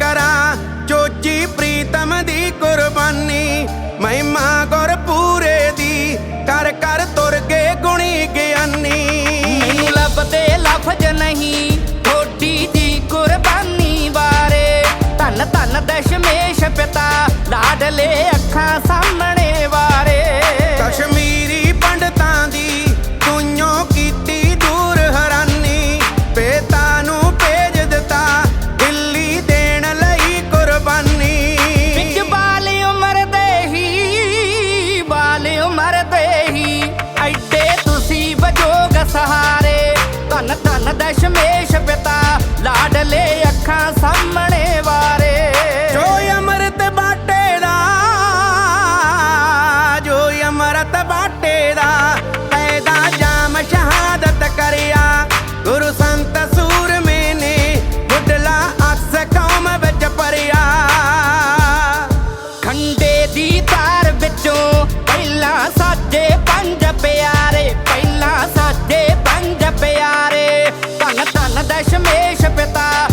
ਕਰਾਂ? ਚੋਚੀ ਪ੍ਰੀਤਮ ਦੀ ਕੁਰਬਾਨੀ, ਮਹਿਮਾ ਗੁਰ ਪੂਰੇ ਦੀ, ਕਰ ਕਰ ਤੁਰ ਗਏ ਗੁਣੀ ਗਿਆਨੀ। ਮੈਨੂੰ ਲੱਭਦੇ ਲਫ਼ਜ਼ ਨਹੀਂ ਥੋੜੀ ਦੀ ਕੁਰਬਾਨੀ ਬਾਰੇ। ਧੰਨ ਧੰਨ ਦਸ਼ਮੇਸ਼ ਪਿਤਾ ਲਾਡਲੇ ਸਹਾਰੇ। ਧਨ ਧਨ ਦਸ਼ਮੇਸ਼ ਪਿਤਾ ਦਸ਼ਮੇਸ਼ ਪਿਤਾ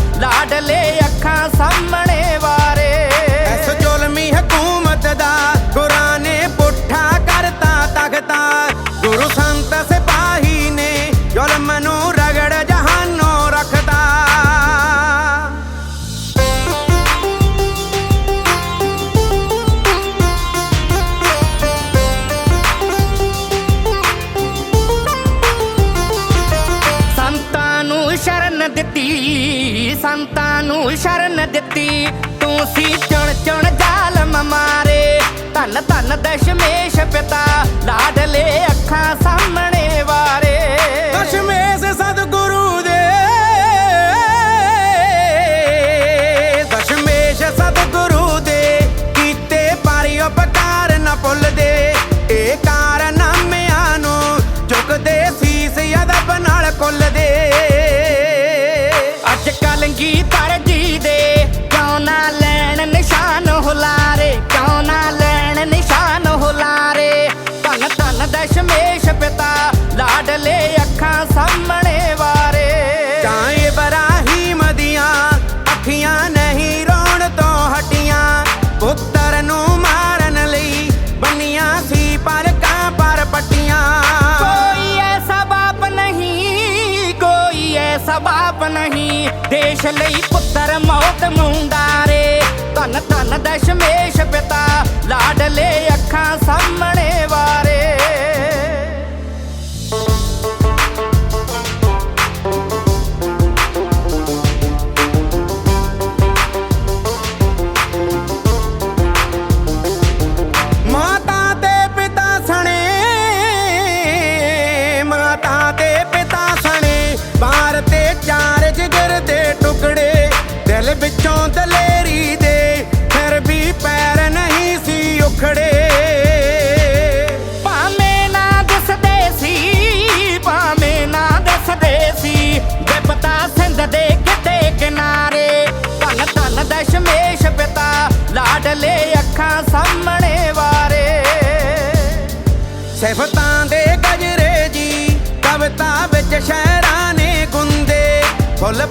ਦਿੱਤੀ, ਸੰਤਾਂ ਨੂੰ ਸ਼ਰਨ ਦਿੱਤੀ। ਤੂੰ ਸੀ ਚੁਣ ਚੁਣ ਜ਼ਾਲਮ ਮਾਰੇ, ਧੰਨ ਧੰਨ ਦਸ਼ਮੇਸ਼ ਪਿਤਾ ਲਾਡਲੇ ਅੱਖਾਂ ਸਾਹਮਣੇ ਵਾਰੇ। ਦਸ਼ਮੇਸ਼ ਸਤਿਗੁਰੂ ਦੇ। ਦਸ਼ਮੇਸ਼ ਸਤਿਗੁਰੂ ਦੇ, ਕੀਤੇ ਪਾਰੀ ਉਪਕਾਰ ਨਾ ਭੁੱਲਦੇ ਇਹ ਕਾਰਨਾਮਿਆਂ ਨੂੰ ਚੁੱਕਦੇ ਸੀਸ ਅਦਬ ਨਾਲ ਕੁੱਲਦੇ ਐਸਾ ਨਹੀਂ। ਦੇਸ਼ ਲਈ ਪੁੱਤਰ ਮੌਤ ਮੁੰਡਾਰੇ ਧੰਨ ਧੰਨ ਦਸ਼ਮੇਸ਼ ਲਾਡਲੇ ਅੱਖਾਂ ਸਾਹਮਣੇ ਵਾਰੇ। ਸਿਫਤਾਂ ਦੇ ਗਜਰੇ ਜੀ ਕਵਿਤਾ ਵਿੱਚ ਸ਼ਹਿਰਾਂ ਨੇ ਗੁੰਦੇ। ਫੁੱਲ